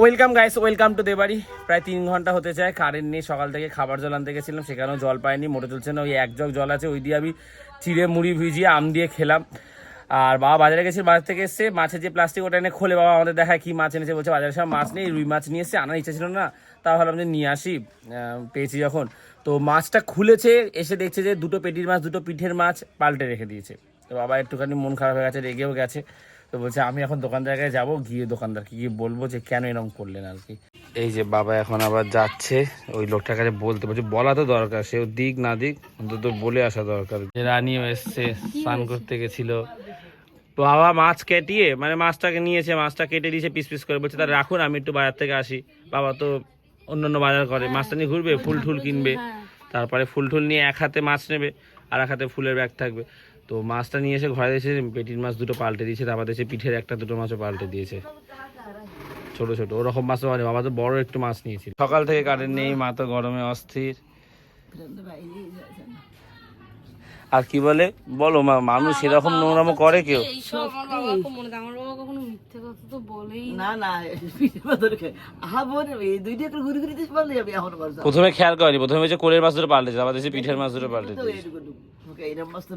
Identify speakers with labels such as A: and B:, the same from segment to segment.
A: Welcome guys welcome to দেবাড়ি প্রায় তিন ঘণ্টা হতে চায়। কারেন্ট নেই। সকাল থেকে খাবার জল আনতে গেছিলাম। সেখানেও জল পাইনি। মোটে চলছে না। ওই এক জগ জল আছে। ওই দিয়ে আমি চিড়ে মুড়ি ভিজিয়ে আম দিয়ে খেলাম। আর বাবা বাজারে গেছে। বাজার থেকে এসে মাছের যে প্লাস্টিক ওটা এনে খোলে বাবা আমাদের দেখায় কি মাছ এনেছে। বলছে বাজারে সব মাছ নেই। রুই মাছ নিয়ে এসে আনার ইচ্ছা ছিল না। তা ভাবলাম যে নিয়ে আসি। পেয়েছি যখন। তো মাছটা খুলেছে। এসে দেখছে যে দুটো পেটির মাছ, দুটো পিঠের মাছ পাল্টে রেখে দিয়েছে। তো বাবা একটুখানি মন খারাপ হয়ে গেছে। রেগেও গেছে। তো বলছে আমি এখন দোকানদারকে যাব গিয়ে দোকানদারকে গিয়ে বলব যে কেন এরকম করলেন আর কি। এই যে বাবা এখন আবার যাচ্ছে ওই লোকটার কাছে বলতে বলছে বলা তো দরকার সেও দিক না দিক অন্তত বলে আসা দরকার। যে রানীও এসছে স্নান করতে গেছিল। বাবা মাছ কেটিয়ে মানে মাছটাকে নিয়েছে মাছটা কেটে দিয়েছে পিস পিস করে বলছে তাহলে রাখুন আমি একটু বাজার থেকে আসি। বাবা তো অন্যান্য বাজার করে মাছটা নিয়ে ঘুরবে ফুল টুল কিনবে তারপরে ফুল টুল নিয়ে এক হাতে মাছ নেবে আর এক হাতে ফুলের ব্যাগ থাকবে। তো মাছটা নিয়ে এসে ঘরে এসে পেটির মাছ দুটো পাল্টে দিয়েছে তারপর দেশে পিঠের একটা দুটো মাছও পাল্টে দিয়েছে। ছোট ছোট ওরকম মাছও মানে বাবা তো বড় একটু মাছ নিয়েছিল। সকাল থেকে কারেন্ট নেই মা তো গরমে অস্থির। আর কি বলে? বলো মা মানুষ এরকম নোংরামো করে কেউ?
B: মনে
A: প্রথমে খেয়াল করেনি প্রথমে কোলের মাছ দুটো পাল্টেছে আবার দেশে পিঠের মাছ দুটো পাল্টে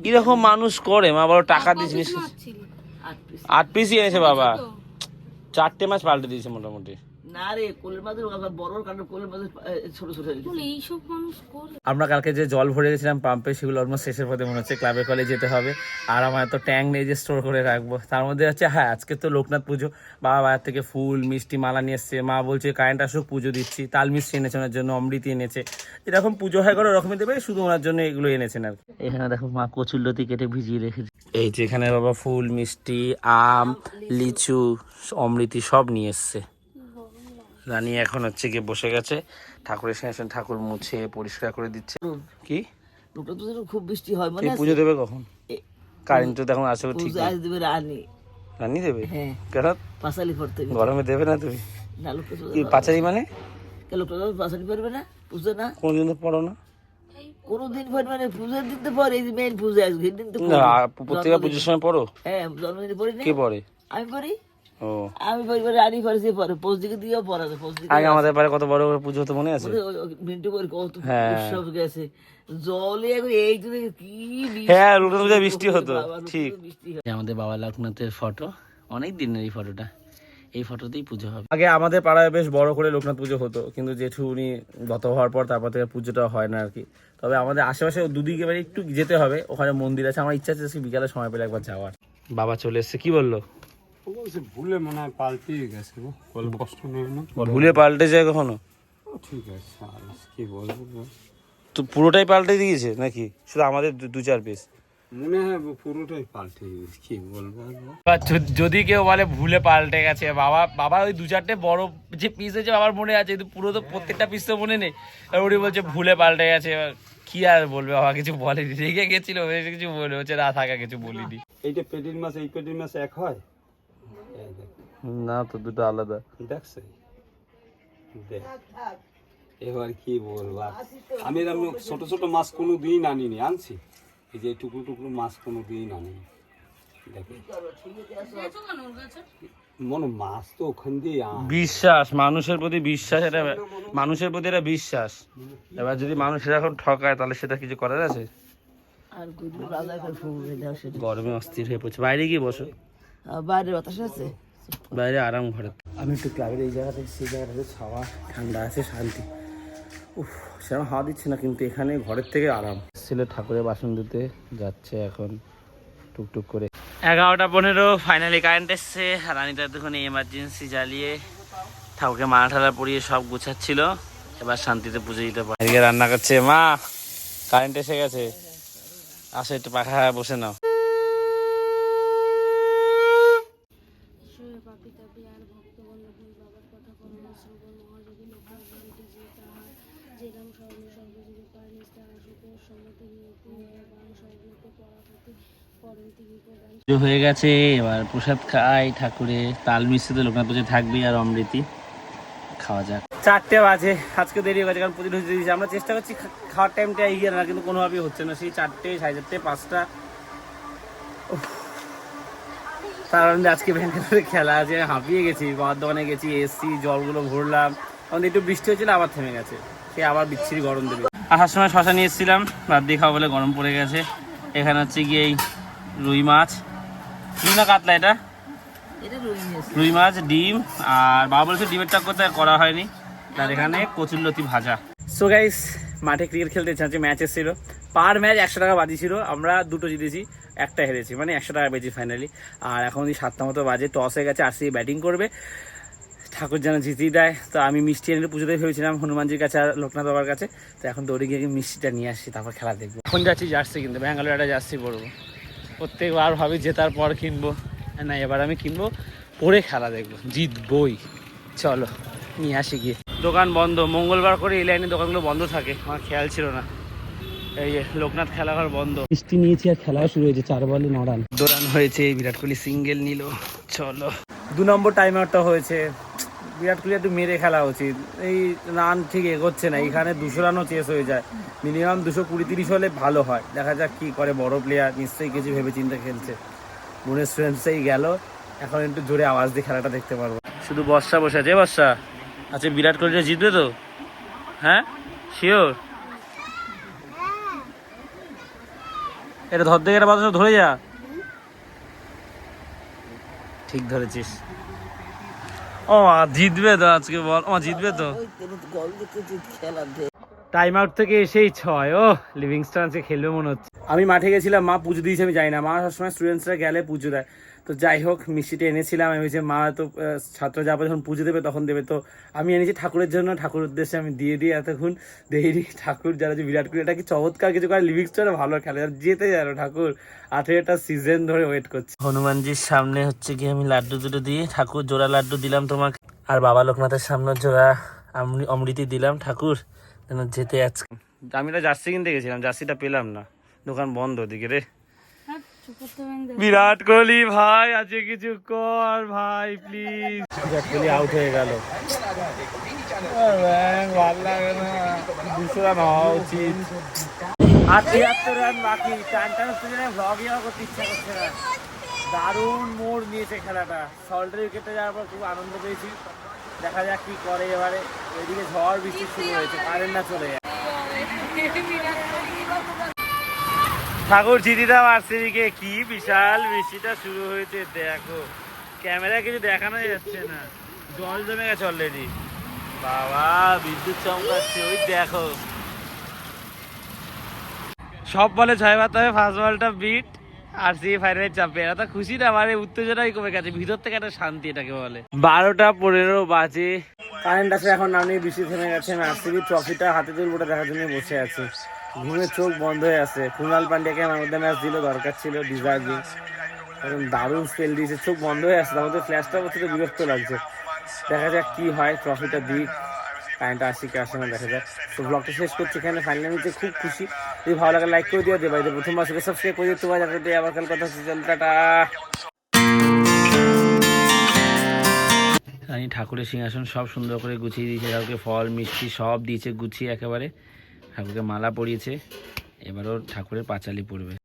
C: এরকম
A: মানুষ করে? মা বলো টাকা দিয়ে জিনিস
C: আট পিসি
A: আট পিসই এনেছে বাবা। চারটে মাছ পাল্টে দিয়েছে মোটামুটি। আমরা কালকে যে জল ভরে গেছিলাম পাম্পে সেগুলো অলমোস্ট শেষের পথে মনে হচ্ছে ক্লাবে কলে যেতে হবে। আর আমার তো ট্যাঙ্ক নেই যে স্টোর করে রাখব। তার মধ্যে হচ্ছে হ্যাঁ আজকে তো লোকনাথ পুজো। বাবা বাজার থেকে ফুল মিষ্টি মালা নিয়ে এসছে। মা বলছে কারেন্ট আসুক পুজো দিচ্ছি। তাল মিষ্টি এনেছে ওনার জন্য অমৃতি এনেছে। এরকম পুজো হয় করে ওরকমই দেবে শুধু ওনার জন্য এগুলো এনেছেন আর কি। এখানে দেখো মা কচুল্লতি কেটে ভিজিয়ে রেখেছে। এই যে এখানে বাবা ফুল মিষ্টি আম লিচু অমৃতি সব নিয়ে এসছে। রানী এখন হচ্ছে গিয়ে বসে গেছে। ঠাকুরের সঙ্গে ঠাকুর মুছে পরিষ্কার করে দিচ্ছে। কি?
C: তো খুব বৃষ্টি হয় মানে
A: পুজো দেবে কখন? কারেন্ট তো ঠিক
C: আজ দেবে রানী।
A: রানী দেবে?
C: হ্যাঁ।
A: কেন?
C: পাঁচালি গেলে।
A: গরমে দেবে না তুমি?
C: না লোকটা
A: কি পাচারি মানে?
C: কে লোকটা পাঁচালি না? পুজো না?
A: কোনদিন তো পড়ো না।
C: কোনোদিন পর মানে পুজোর দিন তো পরে এই মেন পুজো আজকে দিন তো
A: না। পুজোর সময় পড়ো।
C: হ্যাঁ জন্মদিনে পড়ি না।
A: কে পড়ে?
C: আমি পড়ি? আমি পড়ি পরে রানী পরে সে পরে পোস্ট দিকে দিয়েও পড়া যায় পোস্ট দিকে
A: আগে আমাদের পারে কত বড় করে পুজো হতো মনে আছে?
C: মিন্টু করে কত
A: হ্যাঁ।
C: উৎসব গেছে। জলে এই জন্য কি
A: হ্যাঁ বৃষ্টি হতো
C: বাবা,
A: ঠিক। আমাদের বাবা লোকনাথের ফটো অনেক দিনের এই ফটোটা। এই ফটোতেই পুজো হবে। আগে আমাদের পাড়ায় বেশ বড় করে লোকনাথ পুজো হতো কিন্তু জেঠু উনি গত হওয়ার পর তারপর থেকে পুজোটা হয় না আর কি। তবে আমাদের আশেপাশে দুদিকে এবারে একটু যেতে হবে ওখানে মন্দির আছে আমার ইচ্ছা আছে বিকালে সময় পেলে একবার যাওয়ার। বাবা চলে এসছে কি বলল?
D: ভুলে মনে হয় পাল্টিয়ে গেছে গো। বল কষ্ট নেই
A: ভুলে পাল্টে যায় কখনো?
D: ও ঠিক আছে কি বলব
A: তো পুরোটাই পাল্টে দিয়েছে নাকি? শুধু আমাদের দু- দু চার পিস
D: মনে হয় পুরোটাই পাল্টে গেছে কি বলব
A: যদি কেউ বলে ভুলে পাল্টে গেছে বাবা বাবা ওই দু চারটে বড় যে পিস হয়েছে বাবার মনে আছে কিন্তু পুরো তো প্রত্যেকটা পিস তো মনে নেই। আর উনি বলছে ভুলে পাল্টে গেছে এবার কি আর বলবে? বাবা কিছু বলেনি রেগে গেছিল কিছু বলে হচ্ছে না থাকা কিছু বলিনি।
D: এইটা পেটির মাছ এই পেটির মাছ এক হয়?
A: না তো দুটো আলাদা।
D: দেখছে? দেখ। এবার কি বলব আমি এরকম ছোট ছোট মাছ কোনো দিন আনিনি আনছি। এই যে টুকরো টুকরো মাছ কোনো দিন আনিনি মনে মাছ তো ওখান দিয়ে
A: বিশ্বাস মানুষের প্রতি বিশ্বাস এটা মানুষের প্রতি এটা বিশ্বাস। এবার যদি মানুষ এখন ঠকায় তাহলে সেটা কিছু করার আছে? গরমে অস্থির হয়ে পড়ছে। বাইরে গিয়ে বসো।
C: বাইরে বাতাস আছে?
A: বাইরে আরাম ঘরে। আমি একটু ক্লাবের এই জায়গাতে সেই জায়গাটাতে ছাওয়া ঠান্ডা আছে শান্তি। উফ সেরকম হাওয়া দিচ্ছে না কিন্তু এখানে ঘরের থেকে আরাম। ছিল ঠাকুরের বাসন ধুতে যাচ্ছে এখন টুকটুক করে। এগারোটা পনেরো ফাইনালি কারেন্ট এসছে। আর রানিতা এতক্ষণ এমার্জেন্সি জ্বালিয়ে ঠাকুরকে মালা ঠালা পরিয়ে সব গুছাচ্ছিল। এবার শান্তিতে পুজো দিতে পারে। এদিকে রান্না করছে মা কারেন্ট এসে গেছে। আসো একটু পাখা বসে নাও। পুজো হয়ে গেছে, এবার প্রসাদ খাই, ঠাকুরে তাল মিশ্রিত লোকনাথ পুজো থাকবে আর অমৃতি। খাওয়া যাক। চারটে বাজে, আজকে দেরি হয়ে গেছে, কারণ প্রতিদিন হচ্ছে দিয়েছি। আমরা চেষ্টা করছি খাওয়ার টাইমটা এগিয়ে না কিন্তু কোনোভাবেই হচ্ছে না। সেই চারটে, সাড়ে চারটে, পাঁচটা। তার আজকে ব্যাঙ্গালোরে খেলা আছে, হাঁপিয়ে গেছি, বাবার দোকানে গেছি, এসছি, জলগুলো ভরলাম। তখন একটু বৃষ্টি হয়েছিল, আবার থেমে গেছে। সে আবার বিচ্ছিরি গরম দেবে। আসার সময় শশা নিয়ে এসেছিলাম রাত দিয়ে খাওয়া বলে গরম পড়ে গেছে। এখানে হচ্ছে গিয়ে এই রুই মাছ। রুই না কাতলা এটা?
C: রুই
A: মাছ। ডিম আর বাবা বলছে ডিমের টাক করতে করা হয়নি। তার এখানে কচুরলতি ভাজা। সো গাইস মাঠে ক্রিকেট খেলতে চাচ্ছি ম্যাচ এসেছিল পার ম্যাচ একশো টাকা বাজি ছিল। আমরা দুটো জিতেছি একটা হেরেছি মানে একশো টাকা পেয়েছি ফাইনালি আর এখন সাতটা মতো বাজে টস হয়ে গেছে আর সি ব্যাটিং করবে। ঠাকুর যেন জিতেই দেয়। তো আমি মিষ্টি এনে পুজোতে ভেবেছিলাম হনুমানজির কাছে আর লোকনাথ বাবার কাছে। তো এখন দৌড়ে গিয়ে মিষ্টিটা নিয়ে আসছি তারপর খেলা দেখব। এখন যাচ্ছি জার্সি কিনতে ব্যাঙ্গালোর একটা জার্সি পরবো প্রত্যেকবার ভাবি জেতার পর কিনবো। না এবার আমি কিনবো পরে খেলা দেখব জিতবই। চলো নিয়ে আসি গিয়ে। দোকান বন্ধ মঙ্গলবার করে এই লাইনে দোকানগুলো বন্ধ থাকে আমার খেয়াল ছিল না। এই যে লোকনাথ খেলাঘর বন্ধ। মিষ্টি নিয়েছি আর খেলাও শুরু হয়েছে চার বলে নড়ান। দোরান হয়েছে বিরাট কোহলি সিঙ্গেল নিল চলো। দু নম্বর টাইম আউটটা হয়েছে। বিরাট কোহলি একটু মেরে খেলা উচিত। এই রান ঠিক এগোচ্ছে না, এখানে দুশো রানও চেস হয়ে যায়। মিনিমাম দুশো কুড়ি তিরিশ হলে ভালো হয়। দেখা যাক কি করে বড় প্লেয়ার নিশ্চয়ই কিছু ভেবে চিন্তা খেলছে। মনের স্টুডেন্টসেই গেল। এখন একটু জোরে আওয়াজ দিয়ে খেলাটা দেখতে পারব। শুধু বর্ষা বসে আছে বর্ষা। আচ্ছা বিরাট কোহলিটা জিতবে তো? হ্যাঁ? শিওর এটা ধর থেকে বাতাস ধরে যা। ঠিক ধরেছিস। ও জিতবে তো আজকে বল। ও জিতবে তো। টাইম আউট থেকে এসেই ছয়। ও লিভিংস্টন আজকে খেলবে মনে হচ্ছে। আমি মাঠে গেছিলাম মা পুজো দিয়েছে আমি জানি না। মা সবসময় স্টুডেন্টসরা গেলে পুজো দেয়। তো যাই হোক মিষ্টিটা এনেছিলাম। আমি বলছি মা তো ছাত্র যাবে যখন পুজো দেবে তখন দেবে। তো আমি এনেছি ঠাকুরের জন্য। ঠাকুরের উদ্দেশ্যে আমি দিয়ে দিই এতক্ষণ। দেরি ঠাকুর যারা যে বিরাট কোহলি এটা কি চমৎকার কিছু করে। লিভিংস্টনে ভালো খেলে। আর যেতে জানো ঠাকুর। আঠেরোটা সিজন ধরে ওয়েট করছে। হনুমানজির সামনে হচ্ছে কি আমি লাড্ডু দুটো দিয়ে ঠাকুর জোড়া লাড্ডু দিলাম তোমাকে। আর বাবা লোকনাথের সামনে জোড়া আমৃ- অমৃতি দিলাম ঠাকুর। যেন যেতে আজকে আমি তো জার্সি কিনতে গেছিলাম। জার্সিটা পেলাম না। দোকান বন্ধ ওদিকে রে
B: হ্যাঁ চুপ করতে ব্যাংক
A: বিরাট কোহলি ভাই আজকে কিছু কর ভাই প্লিজ বিরাট কোহলি আউট হয়ে গেল। ভালো লাগে না দুশো রান হওয়া উচিত আর তিয়াত্তর রান বাকি টান টান ভ্লগই করতে ইচ্ছা করছে না। দারুণ মোড় নিয়েছে খেলাটা। সল্টের উইকেটে যাওয়ার পর খুব আনন্দ পেয়েছি। দেখা যাক কি করে এবারে। এদিকে ঝড় বৃষ্টি শুরু হয়েছে। কারেন্ট না চলে যায় ঠাকুর জিদিদাও আরসিবিকে কি বিশাল বৃষ্টিটা শুরু হয়েছে, দেখো। ক্যামেরা কিছু দেখানো যাচ্ছে না। জল জমে গেছে অলরেডি বাবা, বিদ্যুৎ চমকাচ্ছে, ওই দেখো। সব বলে ছয় মারতে হবে ফার্স্ট বলটা বিট আর সি ফাইনালে চাপবে এরা তো খুশি না মানে উত্তেজনাই কমে গেছে। ভিতর থেকে একটা শান্তি এটাকে বলে। বারোটা পনেরো বাজে। কারেন্ট আছে, এখন নামনি বৃষ্টি থেমে গেছে। আমি আরসিবি ট্রফিটা হাতে তুলবোটা দেখার জন্য বসে আছি। ঘুমের চোখ বন্ধ হয়ে আছে। কুণাল পান্ডিয়াকে আমার মধ্যে ম্যাচ দিল, দরকার ছিল ডিজার্ভিং এখন দারুণ স্পেল দিয়েছে, চোখ বন্ধ হয়ে আছে মধ্যে ফ্ল্যাশটা তো বিরক্ত লাগছে। দেখা যাক কি হয় ট্রফিটা দিক। কারেন্টটা আসি কি আসে না, দেখা যাক। তো ব্লগটা শেষ করছি এখানে ফাইনালি নিতে খুব খুশি। যদি ভালো লাগে লাইক করে দিয়ে দেবে প্রথমবার সেটা সাবস্ক্রাইব করে দিতে পারে আবার কাল কথা হচ্ছে। টাটা। রানী ঠাকুরের সিংহাসন সব সুন্দর করে গুছিয়ে দিয়েছে। ঠাকুরকে ফল, মিষ্টি সব দিয়েছে, গুছিয়ে একেবারে। ঠাকুরকে মালা পরিয়েছে এবারও ঠাকুরের পাঁচালি পড়বে।